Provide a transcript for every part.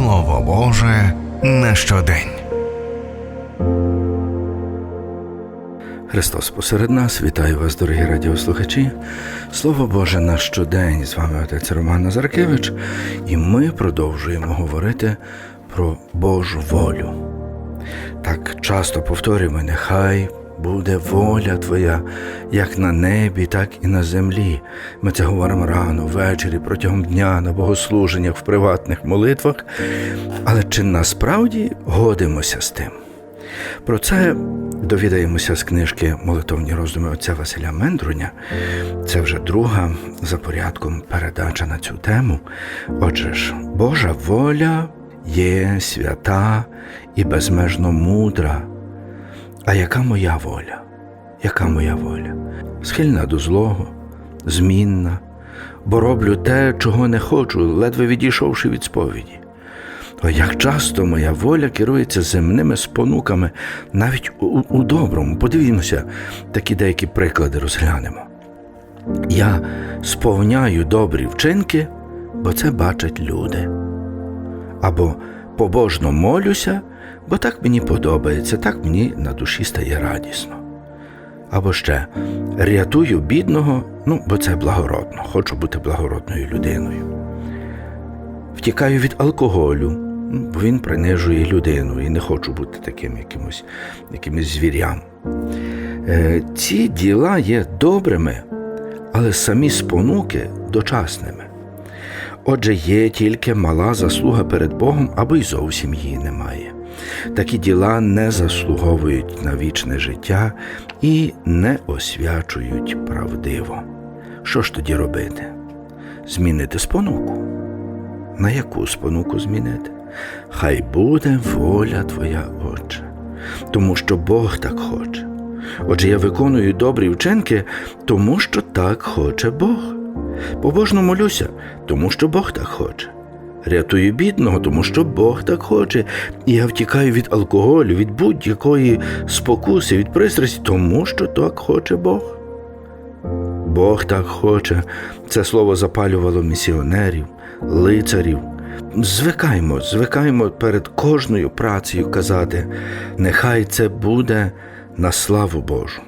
Слово Боже на щодень. Христос посеред нас, вітаю вас, дорогі радіослухачі. Слово Боже на щодень. З вами отець Роман Назаркевич, і ми продовжуємо говорити про Божу волю. Так часто повторюємо, нехай буде воля Твоя, як на небі, так і на землі. Ми це говоримо рано, ввечері, протягом дня, на богослуженнях, в приватних молитвах. Але чи насправді годимося з тим? Про це довідаємося з книжки Молитовні роздуми отця Василя Мендруня. Це вже друга за порядком передача на цю тему. Отже ж, Божа воля є свята і безмежно мудра. А яка моя воля? Яка моя воля? Схильна до злого, змінна, бо роблю те, чого не хочу, ледве відійшовши від сповіді. О, як часто моя воля керується земними спонуками, навіть у, у доброму. Подивімося, такі деякі приклади розглянемо. Я сповняю добрі вчинки, бо це бачать люди. Або побожно молюся, бо так мені подобається, так мені на душі стає радісно. Або ще рятую бідного, ну, бо це благородно, хочу бути благородною людиною. Втікаю від алкоголю, ну, бо він принижує людину і не хочу бути таким якимось, якимось звірям. Е, ці діла є добрими, але самі спонуки дочасними. Отже, є тільки мала заслуга перед Богом, або й зовсім її немає. Такі діла не заслуговують на вічне життя і не освячують правдиво. Що ж тоді робити? Змінити спонуку. На яку спонуку змінити? Хай буде воля Твоя, Отче, тому що Бог так хоче. Отже, я виконую добрі вчинки, тому що так хоче Бог. Побожно молюся, тому що Бог так хоче. Рятую бідного, тому що Бог так хоче. І я втікаю від алкоголю, від будь-якої спокуси, від пристрасті, тому що так хоче Бог. Бог так хоче. Це слово запалювало місіонерів, лицарів. Звикаймо, звикаймо перед кожною працею казати, нехай це буде на славу Божу,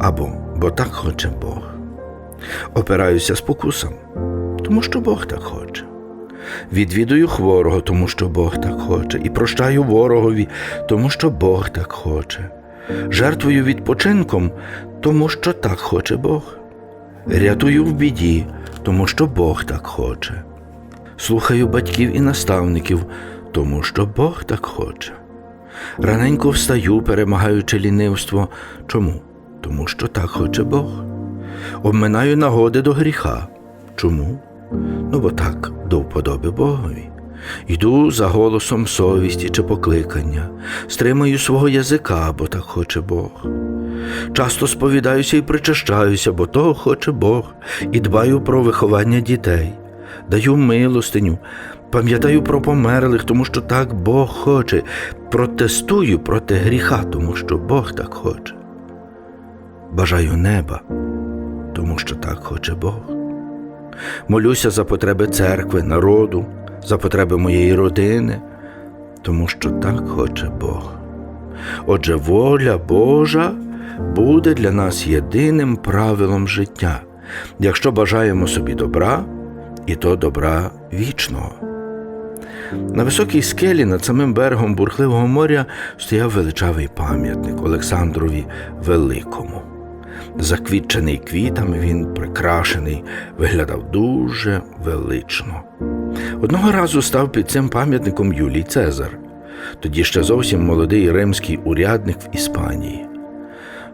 або бо так хоче Бог. Опираюся спокусам, тому що Бог так хоче. Відвідую хворого, тому що Бог так хоче, і прощаю ворогові, тому що Бог так хоче. Жертвую відпочинком, тому що так хоче Бог. Рятую в біді, тому що Бог так хоче. Слухаю батьків і наставників, тому що Бог так хоче. Раненько встаю, перемагаючи лінивство. Чому? Тому що так хоче Бог. Обминаю нагоди до гріха. Чому? Ну, бо так до вподоби Богові. Йду за голосом совісті чи покликання, стримаю свого язика, бо так хоче Бог. Часто сповідаюся і причащаюся, бо того хоче Бог, і дбаю про виховання дітей, даю милостиню, пам'ятаю про померлих, тому що так Бог хоче, протестую проти гріха, тому що Бог так хоче. Бажаю неба, тому що так хоче Бог. Молюся за потреби церкви, народу, за потреби моєї родини, тому що так хоче Бог. Отже, воля Божа буде для нас єдиним правилом життя, якщо бажаємо собі добра, і то добра вічного. На високій скелі над самим берегом бурхливого моря стояв величавий пам'ятник Олександрові Великому. Заквітчений квітами, він прикрашений, виглядав дуже велично. Одного разу став під цим пам'ятником Юлій Цезар, тоді ще зовсім молодий римський урядник в Іспанії.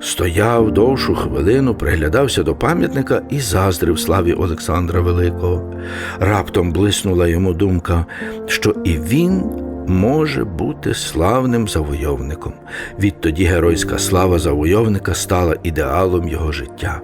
Стояв довшу хвилину, приглядався до пам'ятника і заздрив славі Олександра Великого. Раптом блиснула йому думка, що і він може бути славним завойовником. Відтоді геройська слава завойовника стала ідеалом його життя.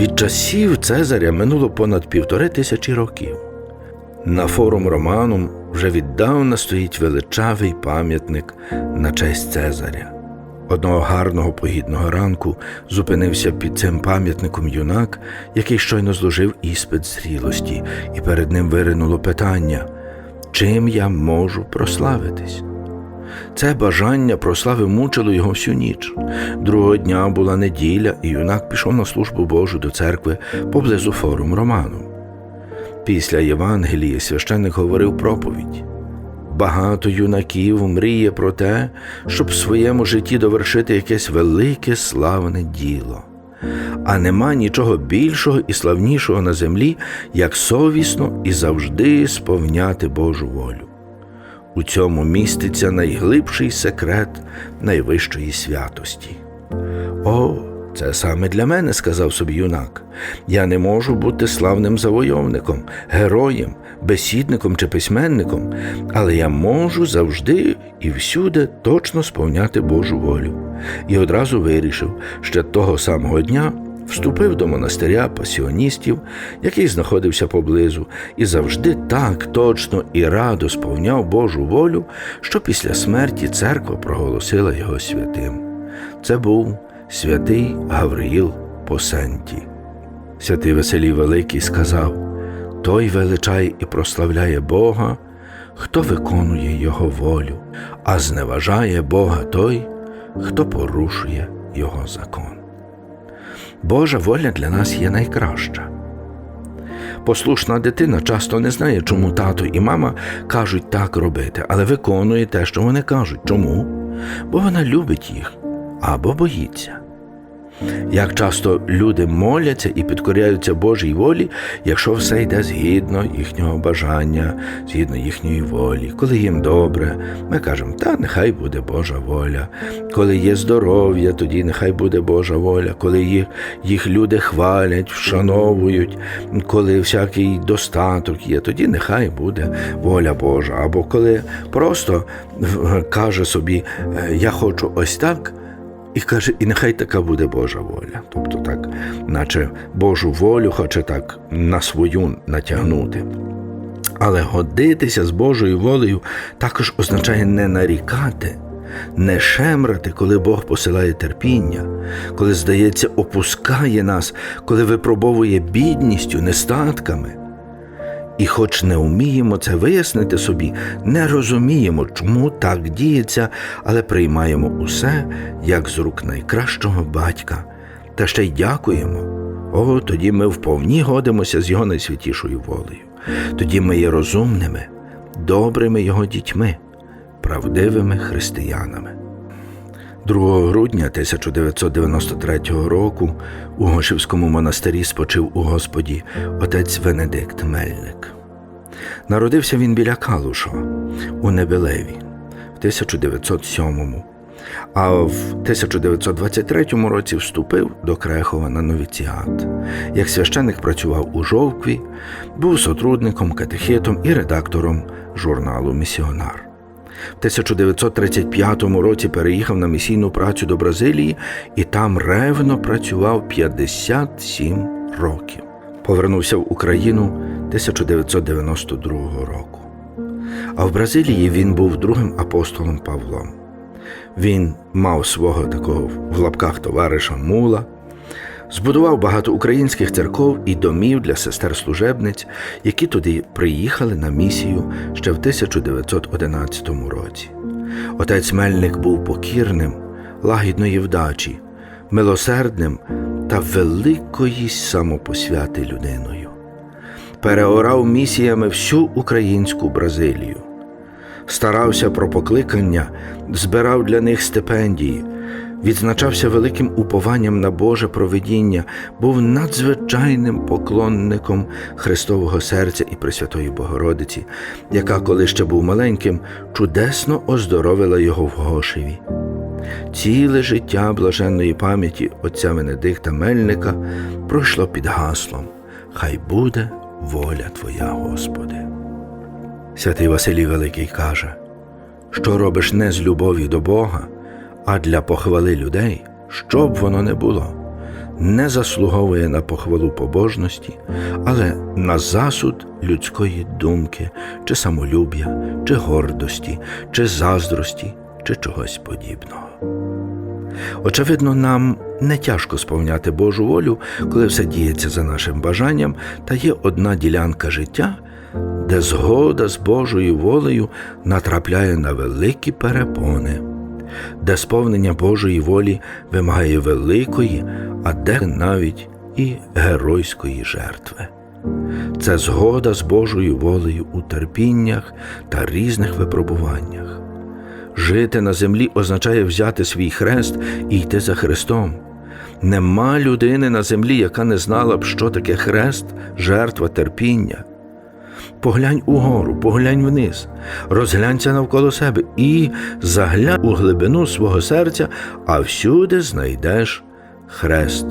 Від часів Цезаря минуло понад півтори тисячі років. На форум Романум вже віддавна стоїть величавий пам'ятник на честь Цезаря. Одного гарного погідного ранку зупинився під цим пам'ятником юнак, який щойно зложив іспит зрілості, і перед ним виринуло питання чим я можу прославитись. Це бажання про слави мучило його всю ніч. Другого дня була неділя, і юнак пішов на службу Божу до церкви поблизу форум Роману. Після Євангелії священник говорив проповідь. Багато юнаків мріє про те, щоб в своєму житті довершити якесь велике славне діло. А нема нічого більшого і славнішого на землі, як совісно і завжди сповняти Божу волю. У цьому міститься найглибший секрет найвищої святості. О, це саме для мене, сказав собі юнак. Я не можу бути славним завойовником, героєм, бесідником чи письменником, але я можу завжди і всюди точно сповняти Божу волю. І одразу вирішив, що того самого дня вступив до монастиря пасіоністів, який знаходився поблизу, і завжди так точно і радо сповняв Божу волю, що після смерті церква проголосила його святим. Це був святий Гавриїл Посенті. Святий Василій Великий сказав: Той величає і прославляє Бога, хто виконує Його волю, а зневажає Бога той, хто порушує Його закон. Божа воля для нас є найкраща. Послушна дитина часто не знає, чому тато і мама кажуть так робити, але виконує те, що вони кажуть. Чому? Бо вона любить їх або боїться. Як часто люди моляться і підкоряються Божій волі, якщо все йде згідно їхнього бажання, згідно їхньої волі, коли їм добре, ми кажемо, та нехай буде Божа воля. Коли є здоров'я, тоді нехай буде Божа воля, коли їх, їх люди хвалять, вшановують, коли всякий достаток є, тоді нехай буде воля Божа. Або коли просто каже собі, «Е, я хочу ось так. І каже, і нехай така буде Божа воля. Тобто так, наче Божу волю хоче так на свою натягнути. Але годитися з Божою волею також означає не нарікати, не шемрати, коли Бог посилає терпіння, коли, здається, опускає нас, коли випробовує бідністю, нестатками. І хоч не вміємо це вияснити собі, не розуміємо, чому так діється, але приймаємо усе як з рук найкращого батька, та ще й дякуємо. О, тоді ми вповні годимося з його найсвятішою волею. Тоді ми є розумними, добрими його дітьми, правдивими християнами. 2 грудня 1993 року у Гошівському монастирі спочив у Господі отець Венедикт Мельник. Народився він біля Калушова у Небелеві в 1907 а в 1923 році вступив до Крехова на новіціат. Як священик працював у Жовкві, був сотрудником, катехетом і редактором журналу Місіонар. В 1935 році переїхав на місійну працю до Бразилії і там ревно працював 57 років. Повернувся в Україну 1992 року. А в Бразилії він був другим апостолом Павлом. Він мав свого такого в лапках товариша Мула, збудував багато українських церков і домів для сестер-служебниць, які туди приїхали на місію ще в 1911 році. Отець Мельник був покірним, лагідної вдачі, милосердним та великої самопосвяти людиною. Переорав місіями всю українську Бразилію старався про покликання, збирав для них стипендії, відзначався великим упованням на Боже провидіння, був надзвичайним поклонником Христового серця і Пресвятої Богородиці, яка, коли ще був маленьким, чудесно оздоровила його в Гошеві. Ціле життя блаженної пам'яті отця Венедикта Мельника пройшло під гаслом Хай буде воля Твоя, Господи. Святий Василій Великий каже, що робиш не з любові до Бога, а для похвали людей, що б воно не було, не заслуговує на похвалу побожності, але на засуд людської думки, чи самолюб'я, чи гордості, чи заздрості, чи чогось подібного. Очевидно, нам не тяжко сповняти Божу волю, коли все діється за нашим бажанням, та є одна ділянка життя, де згода з Божою волею натрапляє на великі перепони, де сповнення Божої волі вимагає великої, а де навіть і геройської жертви. Це згода з Божою волею у терпіннях та різних випробуваннях. Жити на землі означає взяти свій хрест і йти за Христом. Нема людини на землі, яка не знала б, що таке хрест, жертва, терпіння. Поглянь угору, поглянь вниз, розглянься навколо себе і заглянь у глибину свого серця, а всюди знайдеш хрест,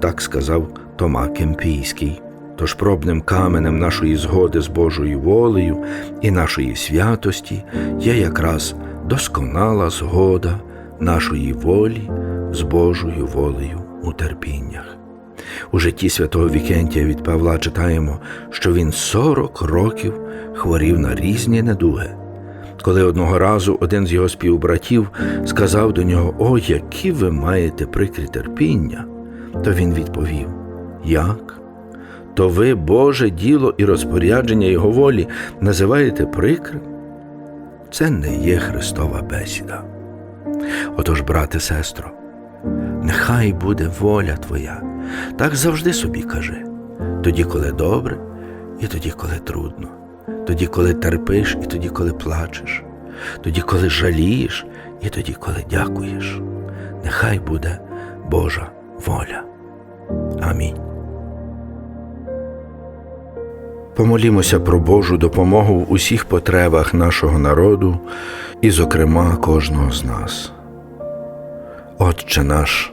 так сказав Тома Кемпійський. Тож пробним каменем нашої згоди з Божою волею і нашої святості є якраз досконала згода нашої волі з Божою волею у терпіннях. У житті святого Вікентія від Павла читаємо, що він 40 років хворів на різні недуги. Коли одного разу один з його співбратів сказав до нього: О, які ви маєте прикрі терпіння, то він відповів: Як? То ви Боже діло і розпорядження Його волі називаєте прикрим? Це не є Христова бесіда. Отож, брате, сестро, нехай буде воля твоя, так завжди собі кажи, тоді, коли добре, і тоді, коли трудно, тоді, коли терпиш, і тоді, коли плачеш, тоді, коли жалієш, і тоді, коли дякуєш. Нехай буде Божа воля. Амінь. Помолімося про Божу допомогу в усіх потребах нашого народу і, зокрема, кожного з нас. Отче наш,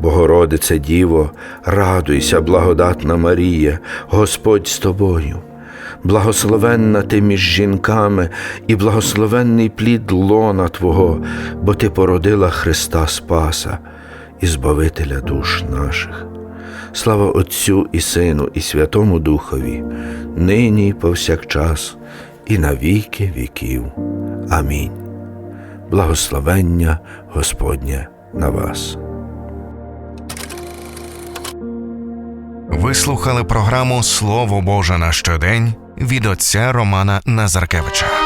Богородице Діво, радуйся, благодатна Марія, Господь з тобою. Благословенна ти між жінками і благословенний плід лона Твого, бо Ти породила Христа Спаса і Збавителя душ наших. Слава Отцю і Сину, і Святому Духові, нині і повсякчас, і на віки віків. Амінь. Благословення Господнє на вас. Ви слухали програму Слово Боже на щодень від отця Романа Назаркевича.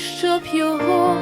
Щоб його